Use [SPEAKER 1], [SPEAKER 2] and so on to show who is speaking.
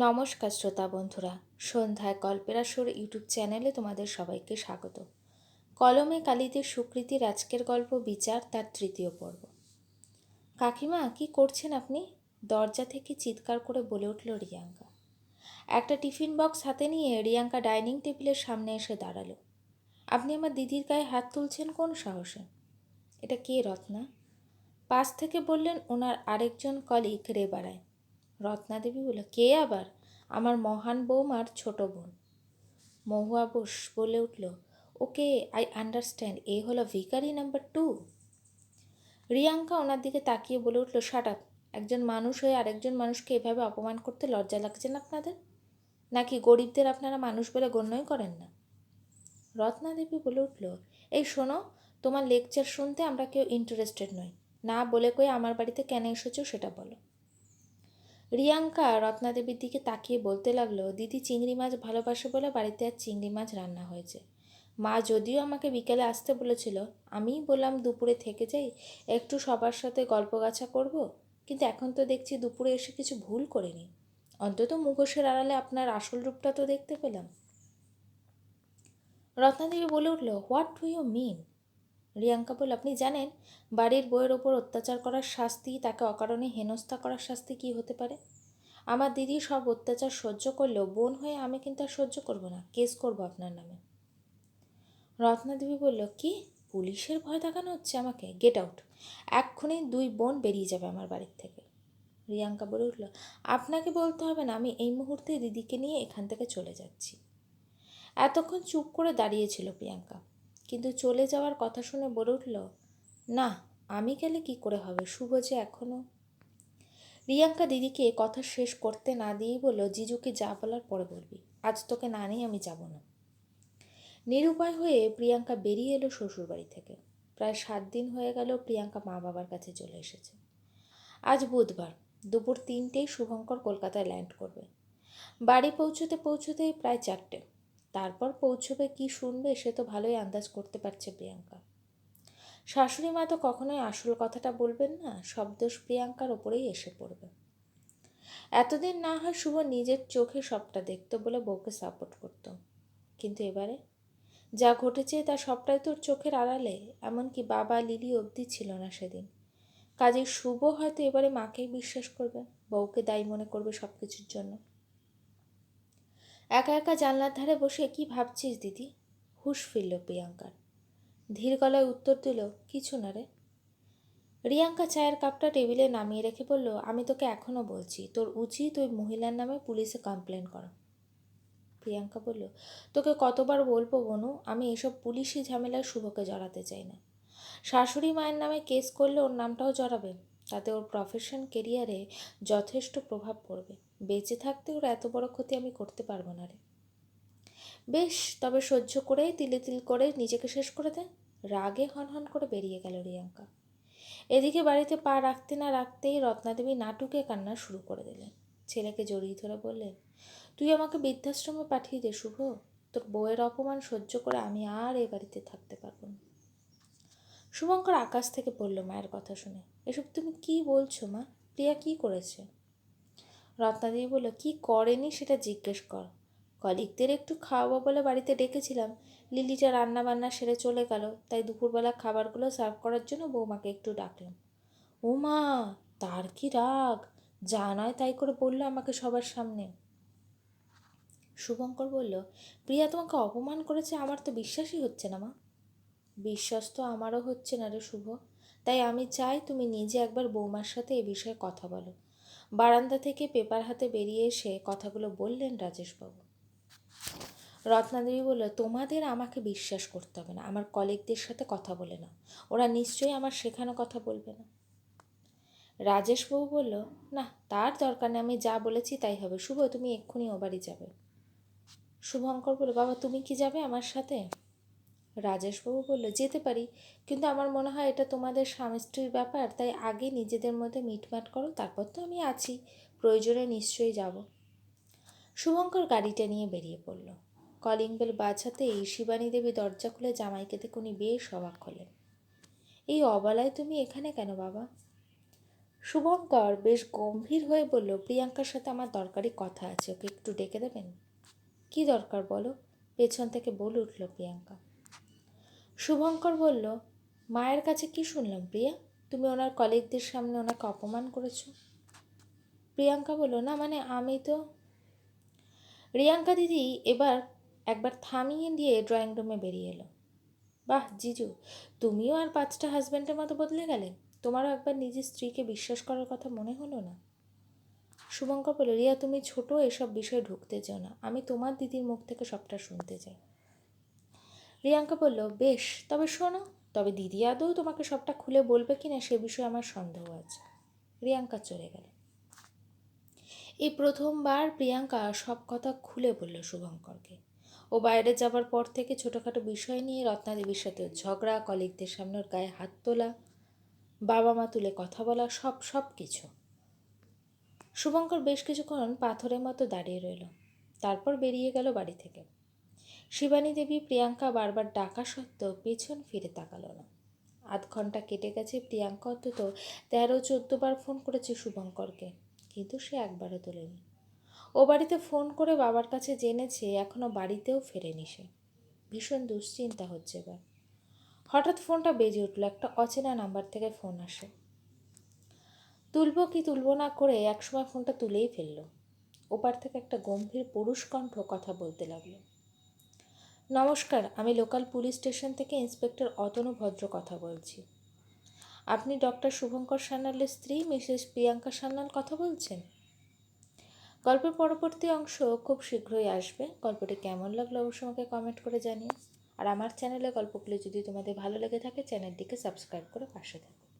[SPEAKER 1] নমস্কার শ্রোতা বন্ধুরা, সন্ধ্যায় গল্পের আসর ইউটিউব চ্যানেলে তোমাদের সবাইকে স্বাগত। কলমে কালিতে সুকৃতির আজকের গল্প বিচার, তার তৃতীয় পর্ব। কাকিমা, কি করছেন আপনি? দরজা থেকে চিৎকার করে বলে উঠল রিয়াঙ্কা। একটা টিফিন বক্স হাতে নিয়ে রিয়াঙ্কা ডাইনিং টেবিলের সামনে এসে দাঁড়াল। আপনি আমার দিদির গায়ে হাত তুলছেন কোন সাহসে? এটা কে রত্না? পাশ থেকে বললেন, ওনার আরেকজন কলিগ রেবাড়ায় রত্নাদেবী বলল, কে আবার? আমার মহান বৌমার ছোট বোন। মহুয়া বোস বলে উঠল, ওকে আই আন্ডারস্ট্যান্ড এ হলো ভিকারি নাম্বার টু রিয়াঙ্কা ওনার দিকে তাকিয়ে বলে উঠল শাট একজন মানুষ হয়ে আরেকজন মানুষকে এভাবে অপমান করতে লজ্জা লাগছে না আপনাদের? নাকি গরিবদের আপনারা মানুষ বলে গণ্যই করেন না? রত্নাদেবী বলে উঠল, এই শোনো, তোমার লেকচার শুনতে আমরা কেউ ইন্টারেস্টেড নই। না বলে কয়ে আমার বাড়িতে কেন এসেছ সেটা বলো। রিয়াঙ্কা রত্নাদেবীর দিকে তাকিয়ে বলতে লাগল, দিদি, চিংড়ি মাছ ভালোবাসে বলে বাড়িতে আর চিংড়ি মাছ রান্না হয়েছে। মা যদিও আমাকে বিকেলে আসতে বলেছিল আমিই বললাম দুপুরে থেকে যাই, একটু সবার সাথে গল্প গাছা করব, কিন্তু এখন তো দেখছি দুপুরে এসে কিছু ভুল করিনি। অন্তত মুখোশের আড়ালে আপনার আসল রূপটা তো দেখতে পেলাম। রত্নাদেবী বলে উঠল, what do you mean? Riyanka বল আপনি জানেন, বাড়ির বইয়ের ওপর অত্যাচার করার শাস্তি, তাকে অকারণে হেনস্থা করার শাস্তি কি হতে পারে? আমার দিদি সব অত্যাচার সহ্য করলেও বোন হয়ে আমি কিন্তু আর সহ্য করব না, কেস করব আপনার নামে। রত্নাদেবী বলল, কি? পুলিশের ভয় দেখানো হচ্ছে আমাকে? গেট আউট এক্ষুনি দুই বোন বেরিয়ে যাবে আমার বাড়ির থেকে। রিয়াঙ্কা বলে উঠল, আপনাকে বলতে হবে না, আমি এই মুহূর্তে দিদিকে নিয়ে এখান থেকে চলে যাচ্ছি। এতক্ষণ চুপ করে দাঁড়িয়েছিল প্রিয়াঙ্কা। কিন্তু চলে যাওয়ার কথা শুনে বলে উঠল, না, আমি গেলে কি করে হবে? শুভ যে এখনও রিয়াঙ্কা দিদিকে কথা শেষ করতে না দিয়েই বলল, জিজুকে যা বলার পরে বলবি। আজ তোকে না নেই আমি যাব না। নিরুপায় হয়ে প্রিয়াঙ্কা বেরিয়ে এলো শ্বশুরবাড়ি থেকে। প্রায় সাত দিন হয়ে গেল প্রিয়াঙ্কা মা বাবার কাছে চলে এসেছে। আজ বুধবার, দুপুর তিনটেই শুভঙ্কর কলকাতায় ল্যান্ড করবে। বাড়ি পৌঁছতে পৌঁছতেই প্রায় চারটে। তারপর পৌঁছবে কি শুনবে সে তো ভালোই আন্দাজ করতে পারছে প্রিয়াঙ্কা। শাশুড়ি মা তো কখনোই আসল কথাটা বলবেন না, সব দোষ প্রিয়াঙ্কার ওপরেই এসে পড়বে। এতদিন না হয় শুভ নিজের চোখে সবটা দেখতো বলে বউকে সাপোর্ট করত। কিন্তু এবারে যা ঘটেছে তা সবটাই তোর চোখের আড়ালে, এমনকি বাবা লিলি অবধি ছিল না সেদিন। কাজে শুভ হয়তো এবারে মাকেই বিশ্বাস করবে, বউকে দায়ী মনে করবে সব কিছুর জন্য। একা একা জানলার ধারে বসে কি ভাবছিস দিদি? হুশ ফিরল প্রিয়াঙ্কার। ধীর গলায় উত্তর দিল, কিছু না রে। রিয়াঙ্কা চায়ের কাপটা টেবিলে নামিয়ে রেখে বলল, আমি তোকে এখনও বলছি, তোর উচিত ওই মহিলার নামে পুলিশে কমপ্লেন করা। প্রিয়াঙ্কা বলল, তোকে কতবার বলব বনু, আমি এসব পুলিশি ঝামেলায় শুভকে জড়াতে চাই না। শাশুড়ি মায়ের নামে কেস করলে ওর নামটাও জড়াবে। তাতে ওর প্রফেশন কেরিয়ারে যথেষ্ট প্রভাব পড়বে। বেঁচে থাকতে ওর এত বড় ক্ষতি আমি করতে পারব না রে। বেশ, তবে সহ্য করে তিলে তিল করে নিজেকে শেষ করে দে। রাগে হনহন করে বেরিয়ে গেল রিয়াঙ্কা। এদিকে বাড়িতে পা রাখতে না রাখতেই রত্নাদেবী নাটুকে কান্না শুরু করে দিলেন। ছেলেকে জড়িয়ে ধরে বললেন, তুই আমাকে বৃদ্ধাশ্রমে পাঠিয়ে দে শুভ। তোর বউয়ের অপমান সহ্য করে আমি আর এ বাড়িতে থাকতে পারব না। শুভঙ্কর আকাশ থেকে পড়ল মায়ের কথা শুনে। এসব তুমি কি বলছো মা? প্রিয়া কি করেছে? রত্নাদেবী বলল, কি করেনি সেটা জিজ্ঞেস কর। কলিকদের একটু খাওয়াবো বলে বাড়িতে ডেকেছিলাম। লিলিটা রান্না বান্না সেরে চলে গেল। তাই দুপুরবেলা খাবারগুলো সার্ভ করার জন্য বৌমাকে একটু ডাকলাম। ও মা, তার কি রাগ? যা নয় তাই করে বলল আমাকে সবার সামনে। শুভঙ্কর বলল, প্রিয়া তোমাকে অপমান করেছে, আমার তো বিশ্বাসই হচ্ছে না মা। বিশ্বাস তো আমারও হচ্ছে না রে শুভ। তাই আমি চাই তুমি নিজে একবার বৌমার সাথে এ বিষয়ে কথা বলো। বারান্দা থেকে পেপার হাতে বেরিয়ে এসে কথাগুলো বললেন রাজেশবাবু। রত্নাদেবী বলল, তোমাদের আমাকে বিশ্বাস করতে হবে না। আমার কলিগদের সাথে কথা বলে না ওরা নিশ্চয়ই আমার শেখানো কথা বলবে না। রাজেশবাবু বলল, না, তার দরকার নেই। আমি যা বলেছি তাই হবে। শুভ, তুমি এক্ষুনি ও বাড়ি যাবে। শুভঙ্কর বলল, বাবা, তুমি কি যাবে আমার সাথে? রাজেশবাবু বলল, যেতে পারি। কিন্তু আমার মনে হয় এটা তোমাদের স্বামী স্ত্রীর ব্যাপার। তাই আগে নিজেদের মধ্যে মিটমাট করো, তারপর তো আমি আছি। প্রয়োজনে নিশ্চয়ই যাব। শুভঙ্কর গাড়িটা নিয়ে বেরিয়ে পড়ল। কলিং বেল বাজাতেই শিবানী দেবী দরজা খুলে জামাইকে দেখে উনি বেশ অবাক হলেন। এই অবলায় তুমি এখানে কেন বাবা? শুভঙ্কর বেশ গম্ভীর হয়ে বলল, প্রিয়াঙ্কার সাথে আমার দরকারি কথা আছে, ওকে একটু ডেকে দেবেন? কি দরকার বলো? পেছন থেকে বলে উঠল প্রিয়াঙ্কা। শুভঙ্কর বলল, মায়ের কাছে কি শুনলাম প্রিয়া? তুমি ওনার কলিগদের সামনে ওনাকে অপমান করেছ? প্রিয়াঙ্কা বলল, না মানে আমি তো রিয়াঙ্কা দিদি এবার একবার থামিয়ে দিয়ে ড্রয়িং রুমে বেরিয়ে এলো। বাহ, জিজু, তুমিও আর পাঁচটা হাজব্যান্ডের মতো বদলে গেলে? তোমারও একবার নিজের স্ত্রীকে বিশ্বাস করার কথা মনে হলো না? শুভঙ্কর বলে রিয়া, তুমি ছোট, এসব বিষয়ে ঢুকতে চাও না। আমি তোমার দিদির মুখ থেকে সবটা শুনতে চাই। রিয়াঙ্কা বলল, বেশ, তবে শোনো, তবে দিদি আদৌ তোমাকে সবটা খুলে বলবে কি না সে বিষয়ে আমার সন্দেহ আছে। রিয়াঙ্কা চলে গেল। এই প্রথমবার প্রিয়াঙ্কা সব কথা খুলে বলল শুভঙ্করকে। ও বাইরে যাবার পর থেকে ছোটোখাটো বিষয় নিয়ে রত্নাদেবীর সাথে ঝগড়া, কলিগদের সামনে ওর গায়ে হাত তোলা বাবা মা তুলে কথা বলা, সব সব কিছু। শুভঙ্কর বেশ কিছুক্ষণ পাথরের মতো দাঁড়িয়ে রইল। তারপর বেরিয়ে গেল বাড়ি থেকে। শিবানী দেবী প্রিয়াঙ্কা বারবার ডাকা সত্ত্বেও পেছন ফিরে তাকালো না। আধ ঘণ্টা কেটে গেছে প্রিয়াঙ্কা অন্তত তেরো, চোদ্দ বার ফোন করেছে শুভঙ্করকে, কিন্তু সে একবারও তোলেনি। ও বাড়িতে ফোন করে বাবার কাছে জেনেছে এখনও বাড়িতেও ফেরেনি সে। ভীষণ দুশ্চিন্তা হচ্ছে এবার। হঠাৎ ফোনটা বেজে উঠল, একটা অচেনা নাম্বার থেকে ফোন আসে। তুলবো কি তুলবো না করে একসময় ফোনটা তুলেই ফেলল। ওপার থেকে একটা গম্ভীর পুরুষ কণ্ঠ কথা বলতে লাগল। নমস্কার, আমি লোকাল পুলিশ স্টেশন থেকে ইন্সপেক্টর অতনু ভদ্র কথা বলছি। আপনি ডক্টর শুভঙ্কর সান্যালের স্ত্রী, মিসেস প্রিয়াঙ্কা সান্যাল কথা বলছেন? গল্পের পরবর্তী অংশ খুব শীঘ্রই আসবে। গল্পটি কেমন লাগল অবশ্যই আমাকে কমেন্ট করে জানিও। আর আমার চ্যানেলে গল্পগুলি যদি তোমাদের ভালো লেগে থাকে চ্যানেলটিকে সাবস্ক্রাইব করে পাশে থাকো।